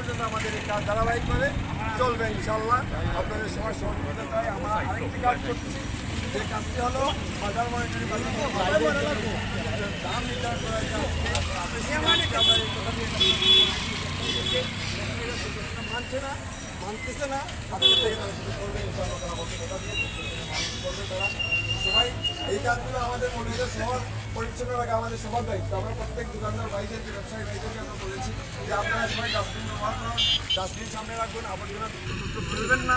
পর্যন্ত আমাদের এই কাজ ধারাবাহিকভাবে চলবে ইনশাল্লাহ আপনাদের সবার সহযোগিতা চাই আমরা আরেকটি কাজ করছি। যে কাজটি হলো বাজার দাম নির্ধারণ মানছে না, মানতেছে না তারা সবাই এই কাজগুলো আমাদের মনিটর শহর পরিচ্ছন্ন রাখা আমাদের সবার দায়িত্ব। আমরা প্রত্যেক দোকানদার ভাইদেরকে ব্যবসায়ী ভাইদেরকে আমরা বলেছি যে আপনারা সবাই ডাস্টবিন ব্যবহার করুন ডাস্টবিন সামনে রাখবেন আবর্জনা ফেলবেন না।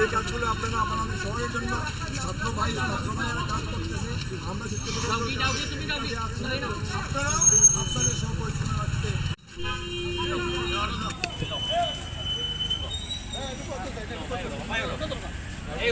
এই কাজগুলো আপনারা আপনাদের শহরের জন্য ছাত্র ভাই ছাত্র ভাইয়েরা কাজ করতেছে। আমরা আপনারাও আপনাদের সহ পরিচ্ছন্ন রাখতে Hey,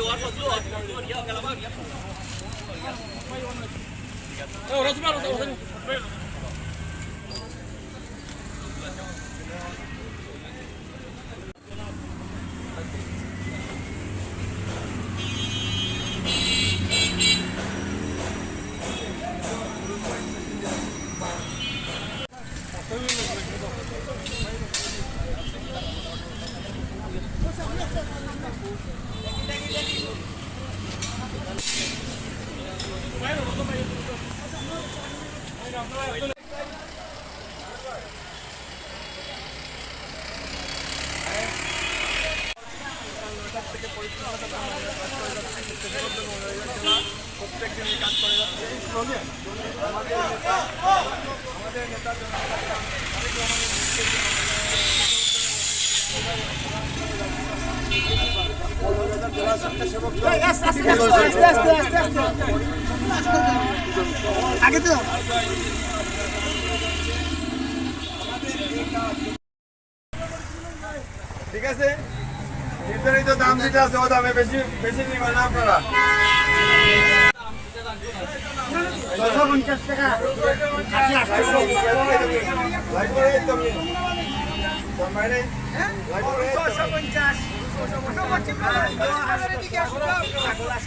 প্রত্যেকদিন এই কাজ করে যাচ্ছে। আমাদের নেতা আমাদের নেতা ঠিক আছে নির্ধারিত দাম যেটা আছে ও দামে বেশি বেশি নিবেন না আপনারা ছশো পঞ্চাশ টাকা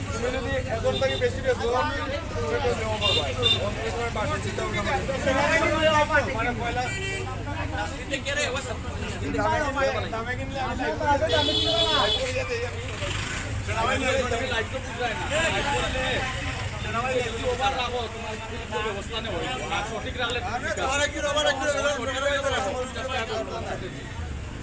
তুমি যদি এখন থেকে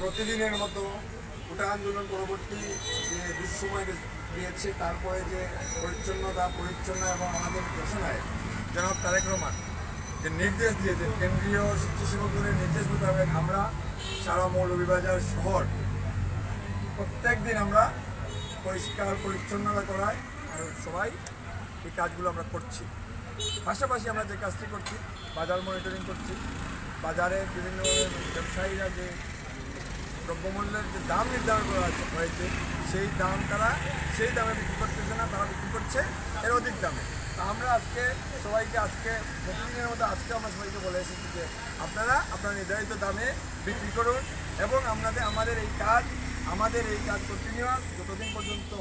প্রতিদিনের মতো ওটা আন্দোলন পরবর্তী যে দুঃসময় দিয়েছে, তারপরে যে পরিচ্ছন্নতা, পরিচ্ছন্ন এবং আমাদের ঘোষণায় জনাব তারেক রহমান যে নির্দেশ দিয়েছেন, কেন্দ্রীয় স্বেচ্ছাসেবকদের নির্দেশ মোতাবেক আমরা সারা মৌলভীবাজার শহর প্রত্যেক দিন আমরা পরিষ্কার, পরিচ্ছন্নতা করাই আর সবাই এই কাজগুলো আমরা করছি। পাশাপাশি আমরা যে কাজটি করছি, বাজার মনিটরিং করছি বাজারে বিভিন্ন ব্যবসায়ীরা যে দ্রব্যমূল্যের যে দাম নির্ধারণ করা হয়েছে সেই দাম তারা, সেই দামে বিক্রি করতেছে না, তারা বিক্রি করছে এর অধিক দামে। তা আমরা আজকে সবাইকে আজকে প্রতিদিনের মতো আজকে আমরা সবাইকে বলে এসেছি যে আপনারা আপনার নির্ধারিত দামে বিক্রি করুন এবং আপনাদের, আমাদের এই কাজ, আমাদের এই কাজ কন্টিনিউয়াস যতদিন পর্যন্ত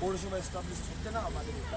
পৌরসভা এস্টাবলিশ হচ্ছে না, আমাদের এই কাজ